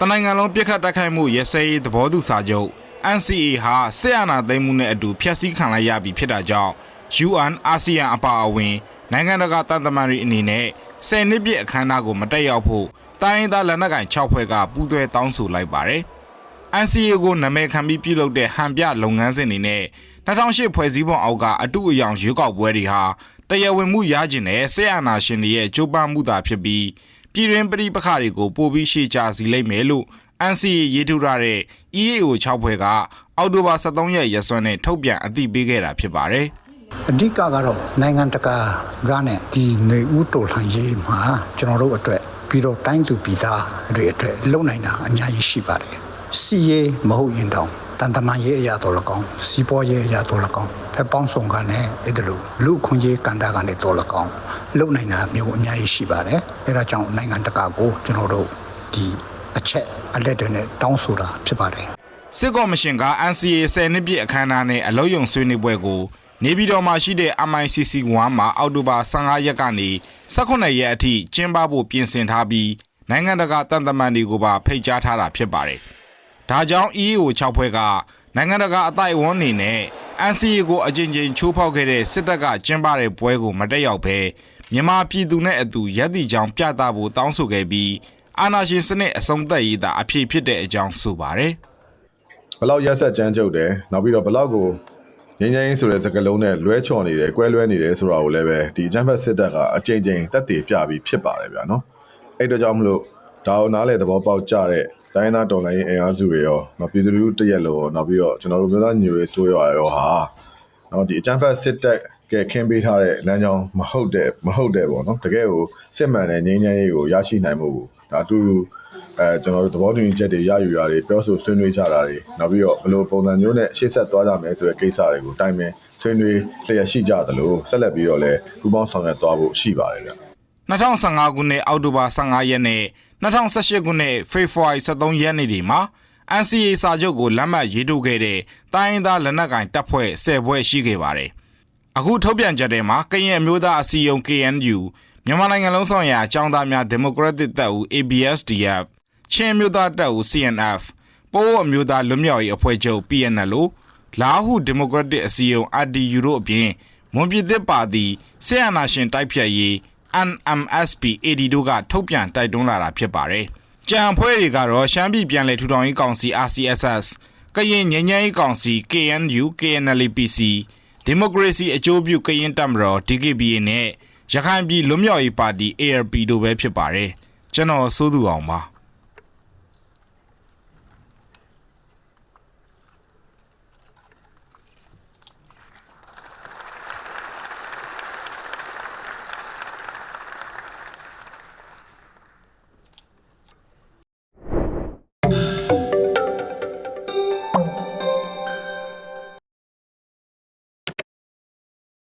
တနိုင်ငံလုံးပြစ်ခတ်တိုက်ခိုက်မှုရစဲရေးသဘောတူစာချုပ် NCA ဟာစစ်အာဏာသိမ်းမှုနဲ့အတူဖျက်ဆီးခံလိုက်ရပြီဖြစ်တာကြောင့် UN အာဆီယံအပါအဝင်နိုင်ငံတကာတန်တမန်တွေအနေနဲ့ဆယ်နှစ်ပြည့်အခမ်းအနားကိုမတက်ရောက်ဖို့တိုင်းရင်းသားလက်နက်ကိုင်6ဖွဲ့ကပူးတွဲတောင်းဆိုလိုက်ပါတယ်။ NCA ကိုနာမည်ခံပြီးပြုလုပ်တဲ့ဟန်ပြလုပ်ငန်းစဉ်တွေနဲ့2008ဖွဲ့စည်းပုံအောက်ကအတူအယောင်ရွေးကောက်ပွဲတွေဟာတရားဝင်မှုရကျင်တဲ့ဆေးအာဏာရှင်တွေရဲ့ကြိုးပမ်းမှုသာဖြစ်ပြီး ပြည်တွင်းပြည်ပခါတွေကိုပို့ပြီးရှေ့ချစီလိမ့်မယ်လို့ NCA ရေးထုတ်ထားတဲ့ EAO 6ဖွဲ့ကအောက်တိုဘာ23ရက်ရက်စွဲနဲ့ထုတ်ပြန်အသိပေးခဲ့တာဖြစ်ပါတယ်။အဓိကကတော့နိုင်ငံတကာကနဲ့ဒီနေဦးတော်လှန်ရေးမှာကျွန်တော်တို့အတွက်ပြီးတော့တိုင်းသူပြည်သားတွေအတွက်လုံနိုင်တာအများကြီးရှိပါတယ်စီရေးမဟုတ်ရင်တောင် တန်တမာရေးအရာတော်လကောင်းစီပေါ်ရေးအရာတော်လကောင်းဖက်ပေါင်းဆောင်ကနဲ့အဲ့ဒါလို့လူခွန်ရေးကန်တာကနေတော်လကောင်းလုံနိုင်တာမျိုးအများကြီးရှိပါတယ်အဲ့ဒါကြောင့်နိုင်ငံတကာကိုကျွန်တော်တို့ဒီအချက်အလက်တွေနဲ့တောင်းဆိုတာဖြစ်ပါတယ်စစ်ကော်မရှင်က NCA 10နှစ်ပြည့်အခမ်းအနားနဲ့အလုံးယုံဆွေးနွေးပွဲကိုနေပြည်တော်မှာရှိတဲ့ MICC 1မှာအောက်တိုဘာ15ရက်ကနေ18ရက်အထိကျင်းပဖို့ပြင်ဆင်ထားပြီးနိုင်ငံတကာတန်တမန်တွေကိုပါဖိတ်ကြားထားတာဖြစ်ပါတယ်။ ဒါကြောင့် EAO 6ဖွဲ့ကနိုင်ငံတကာအတိုင်းအဝန်းအနေနဲ့ NCA ကိုအကြိမ်ကြိမ်ချိုးဖောက်ခဲ့တဲ့စစ်တပ်ကကျင်းပတဲ့ပွဲကိုမတက်ရောက်ဘဲမြန်မာပြည်သူနဲ့အတူရက်တီကြောင်ပြသဖို့တောင်းဆိုခဲ့ပြီးအာဏာရှင်စနစ်အဆုံးသတ်ရေးသာအဖြစ်ဖြစ်တဲ့အကြောင်းဆိုပါတယ်။ဘလောက်ရက်ဆက်ကြမ်းကြုတ်တယ်နောက်ပြီးတော့ဘလောက်ကိုငင်းငင်းဆိုတဲ့စကားလုံးနဲ့လွဲချော်နေတယ်ကွဲလွဲနေတယ်ဆိုတာကိုလည်းပဲဒီအချမ်းဖက်စစ်တပ်ကအကြိမ်ကြိမ်တက်တည်ပြပြီးဖြစ်ပါတယ်ဗျာနော်အဲ့တော့ကြောင့်မလို့ ဒါကိုနားလေသဘောပေါက်ကြတဲ့တိုင်းသားတော်လိုင်းအင်အားစုတွေရောနောက်ပြည်သူလူထုတရက်လုံးရောနောက်ပြီးတော့ကျွန်တော်တို့မျိုးသားညွေဆိုးရွာရောဟာနော်ဒီအချမ်းဖက်စစ်တပ်ကခင်းပေးထားတဲ့လမ်းကြောင်းမဟုတ်တဲ့မဟုတ်တဲ့ပေါ့နော်တကယ်ကိုစစ်မှန်တဲ့ငြိမ်းချမ်းရေးကိုရရှိနိုင်မှုကိုဒါအတူတူအဲကျွန်တော်တို့သဘောတူညီချက်တွေရယူရာတွေပြောဆိုဆွေးနွေးကြတာတွေနောက်ပြီးတော့ဘယ်လိုပုံစံမျိုးနဲ့ရှေ့ဆက်သွားကြမယ်ဆိုတဲ့ကိစ္စတွေကိုတိုင်ပင်ဆွေးနွေးလျက်ရှိကြသလိုဆက်လက်ပြီးတော့လည်းပူးပေါင်းဆောင်ရွက်သွားဖို့ရှိပါတယ်ဗျ2015ခုနှစ်အောက်တိုဘာ15ရက်နဲ့ 2018ခုနှစ်ဖေဖော်ဝါရီ23ရက်နေ့ဒီမှာ NCA စာချုပ်ကိုလက်မှတ်ရေးထိုးခဲ့တဲ့တိုင်းရင်းသားလက်နက်ကိုင်တပ်ဖွဲ့10ဖွဲ့ရှိခဲ့ပါတယ်။အခုထုတ်ပြန်ချက်ထဲမှာကရင်အမျိုးသားအစည်းအရုံး KNU မြန်မာနိုင်ငံလုံးဆောင်ရာအကြောင်းသားများဒီမိုကရက်တစ်တပ်ဦး ABSDF ချင်းအမျိုးသားတပ်ဦး CNF ပိုးအမျိုးသားလွတ်မြောက်ရေးအဖွဲ့ချုပ် PNLO လာဟုဒီမိုကရက်တစ်အစည်းအရုံး RDU တို့အပြင်မွန်ပြည်သစ်ပါတီဆီယနာရှင်တိုက်ဖြတ်ရေး NMSP AD တို့ကထုတ်ပြန်တိုက်တွန်းလာတာဖြစ်ပါတယ်။ကြံဖွဲ့တွေကတော့ရှမ်းပြည်ပြည်လဲထူထောင်ရေးကောင်စီ RCSS ကရင်ငြိမ်းချမ်းရေးကောင်စီ KNU KNLPC ဒီမိုကရေစီအကျိုးပြုကရင်တပ်မတော် DKBA နဲ့ရခိုင်ပြည်လွတ်မြောက်ရေးပါတီ ARP တို့ပဲဖြစ်ပါတယ်။ကျွန်တော်စိုးသူအောင်ပါ။